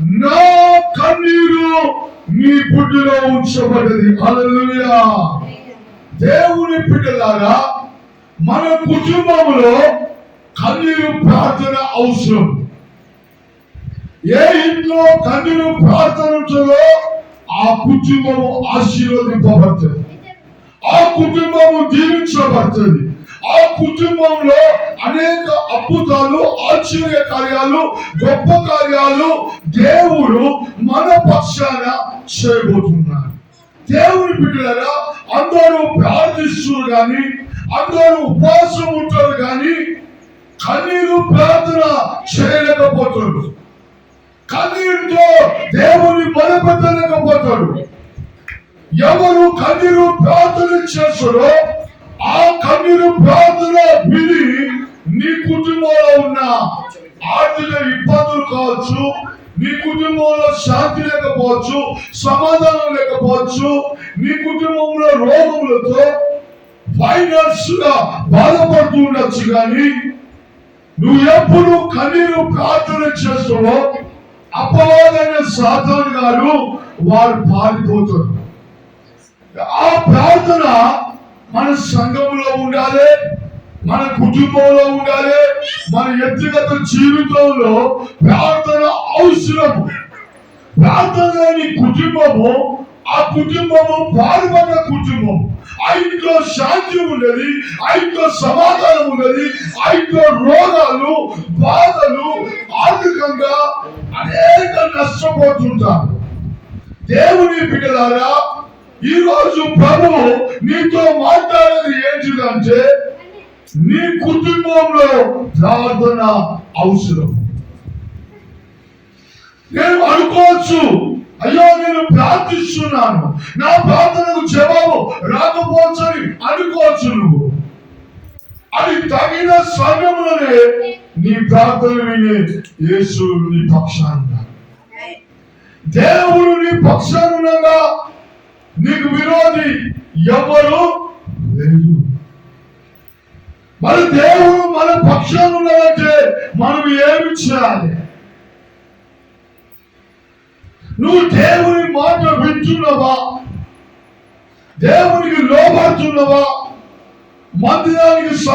నా కన్నీరు నీ పుట్టిలో ఉంచబడ్డది. హల్లెలూయా. దేవుని బిడ్డలారా మన కుటుంబంలో కన్నీరు ప్రార్థన అవసరం. ఏ ఇంట్లో కన్నీరు ప్రార్థన ఉంటుందో ఆ కుటుంబము ఆశీర్వదింపబడుతుంది. ఆ కుటుంబము దీవించబడుతుంది. ఆ కుటుంబంలో అనేక అద్భుతాలు ఆశ్చర్య కార్యాలు గొప్ప కార్యాలు దేవుడు మన పక్షాన చేయబోతున్నాడు. దేవుని బిడ్డలరా అందరూ ప్రార్థిస్తున్నారు కానీ అందరూ ఉపవాసం ఉంటారు కానీ కన్నీరు ప్రార్థన చేయలేకపోతాడు కన్నీరుతో దేవుని బలపెట్టలేకపోతాడు ఎవరు కన్నీరు ప్రార్థన చేస్తారో ఆ కన్నీరు ప్రార్థన విని నీ కుటుంబంలో ఉన్న ఆర్థిక ఇబ్బందులు కావచ్చు నీ కుటుంబంలో శాంతి లేకపోవచ్చు సమాధానం లేకపోవచ్చు నీ కుటుంబంలో రోగములతో ఫైనాన్స్గా బాధపడుతూ ఉండొచ్చు కానీ నువ్వు ఎప్పుడు కన్నీరు ప్రార్థన చేస్తావో అపవాదైన సాతాన్ గారు వారు పారిపోతారు. ఆ ప్రార్థన మన సంఘంలో ఉండాలి మన కుటుంబంలో ఉండాలి మన వ్యక్తిగత జీవితంలో ప్రార్థన అవసరం ప్రార్థన లేని కుటుంబము ఆ కుటుంబము పాల్పడ్డ కుటుంబం ఆ ఇంట్లో శాంతి ఉన్నది ఆ ఇంట్లో సమాధానం ఉన్నది ఆ ఇంట్లో రోగాలు బాధలు ఆర్థికంగా అనేక నష్టపోతుంటారు. దేవుని బిడ్డలారా ఈ రోజు ప్రభు నీతో మాట్లాడేది ఏంటిదంటే నీ కుటుంబంలో ప్రార్థన అవసరం. నేను అనుకోవచ్చు అయ్యో నేను ప్రార్థిస్తున్నాను నా ప్రార్థనకు జవాబు రాకపోవచ్చని అనుకోవచ్చు నువ్వు. అది తగిన సమయంలోనే నీ ప్రార్థన వినే యేసు నీ పక్షాన. దేవుడు నీ పక్షాన నీకు విరోధి ఎవరు? లేదు. మరి దేవుడు మన పక్షాన ఉన్నాడంటే మనం ఏమి చేయాలి? నువ్వు దేవుని మాట వింటున్నావా? దేవునికి లోపడుతున్నావా మందిరానికి